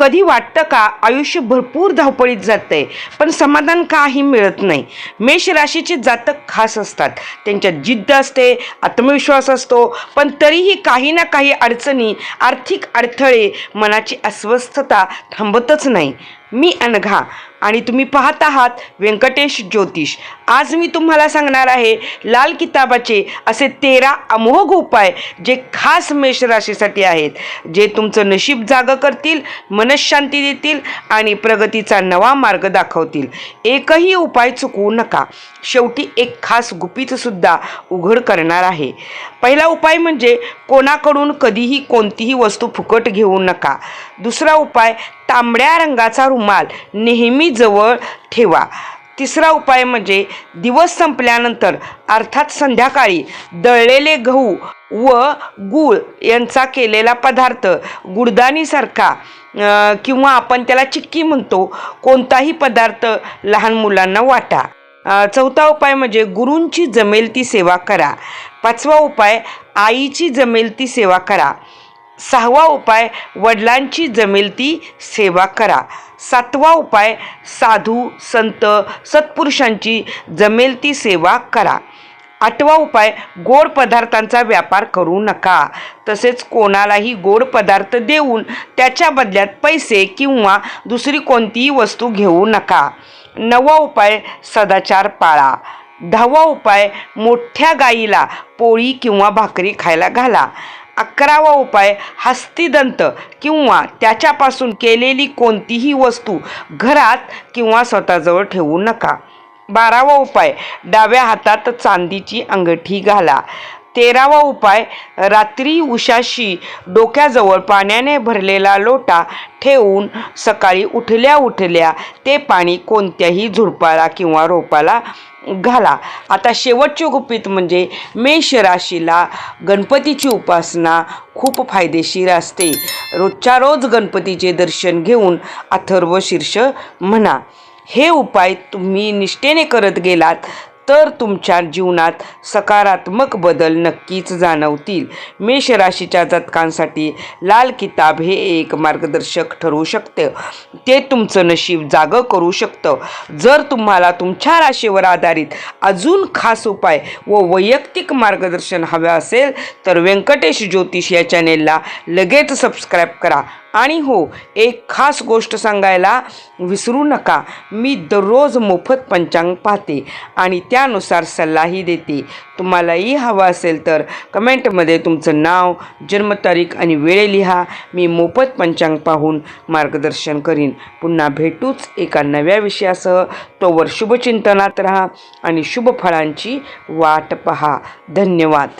कधी वाटतं का आयुष्य भरपूर धावपळीत जातं आहे पण समाधान काही मिळत नाही. मेष राशीचे जातक खास असतात. त्यांच्यात जिद्द असते आत्मविश्वास असतो पण तरीही काही ना काही अडचणी आर्थिक अडथळे मनाची अस्वस्थता थांबतच नाही. मी अनघा आणि तुम्ही पाहत आहात व्यंकटेश ज्योतिष. आज मी तुम्हाला सांगणार आहे लाल किताबाचे असे तेरा अमोघ उपाय जे खास मेष राशीसाठी आहेत जे तुमचं नशीब जागं करतील मनशांती देतील आणि प्रगतीचा नवा मार्ग दाखवतील. एकही उपाय चुकवू नका. शेवटी एक खास गुपितसुद्धा उघड करणार आहे. पहिला उपाय म्हणजे कोणाकडून कधीही कोणतीही वस्तू फुकट घेऊ नका. दुसरा उपाय तांबड्या रंगाचा रुमाल नेहमी जवळ ठेवा. तिसरा उपाय म्हणजे दिवस संपल्यानंतर अर्थात संध्याकाळी दळलेले गहू व गूळ यांचा केलेला पदार्थ गुडदाणीसारखा किंवा आपण त्याला चिक्की म्हणतो कोणताही पदार्थ लहान मुलांना वाटा. चौथा उपाय म्हणजे गुरूंची जमेल ती सेवा करा. पाचवा उपाय आईची जमेल ती सेवा करा. सहावा उपाय वडिलांची जमेल ती सेवा करा. सातवा उपाय साधू संत सत्पुरुषांची जमेल ती सेवा करा. आठवा उपाय गोड पदार्थांचा व्यापार करू नका. तसेच कोणालाही गोड पदार्थ देऊन त्याच्या बदल्यात पैसे किंवा दुसरी कोणतीही वस्तू घेऊ नका. नवा उपाय सदाचार पाळा. दहावा उपाय मोठ्या गाईला पोळी किंवा भाकरी खायला घाला. अकरावा उपाय हस्तिदंत किंवा त्याच्यापासून केलेली कोणतीही वस्तू घरात किंवा स्वतःजवळ ठेवू नका. बारावा उपाय डाव्या हातात चांदीची अंगठी घाला. तेरावा उपाय रात्री उशाशी डोक्याजवळ पाण्याने भरलेला लोटा ठेवून सकाळी उठल्या उठल्या ते पाणी कोणत्याही झुडपाला किंवा रोपाला घाला. आता शेवटचे गुपित म्हणजे मेष राशीला गणपतीची उपासना खूप फायदेशीर असते. रोजच्या रोज गणपतीचे दर्शन घेऊन अथर्व शीर्ष म्हणा. हे उपाय तुम्ही निष्ठेने करत गेलात तर तुमच्या जीवनात सकारात्मक बदल नक्कीच जाणवतील. मेष राशीच्या जातकांसाठी लाल किताब हे एक मार्गदर्शक ठरू शकते. ते तुमचं नशीब जागं करू शकतं. जर तुम्हाला तुमच्या राशीवर आधारित अजून खास उपाय व वैयक्तिक मार्गदर्शन हवं असेल तर व्यंकटेश ज्योतिष या चॅनेलला लगेच सबस्क्राईब करा. आणि हो एक खास गोष्ट सांगायला विसरू नका. मी दररोज मोफत पंचांग पाहते आणि त्यानुसार सल्लाही देते. तुम्हालाही हवा असेल तर कमेंटमध्ये तुमचं नाव जन्मतारीख आणि वेळ लिहा. मी मोफत पंचांग पाहून मार्गदर्शन करीन. पुन्हा भेटूच एका नव्या विषयासह. तोवर शुभचिंतनात राहा आणि शुभ फळांची वाट पहा. धन्यवाद.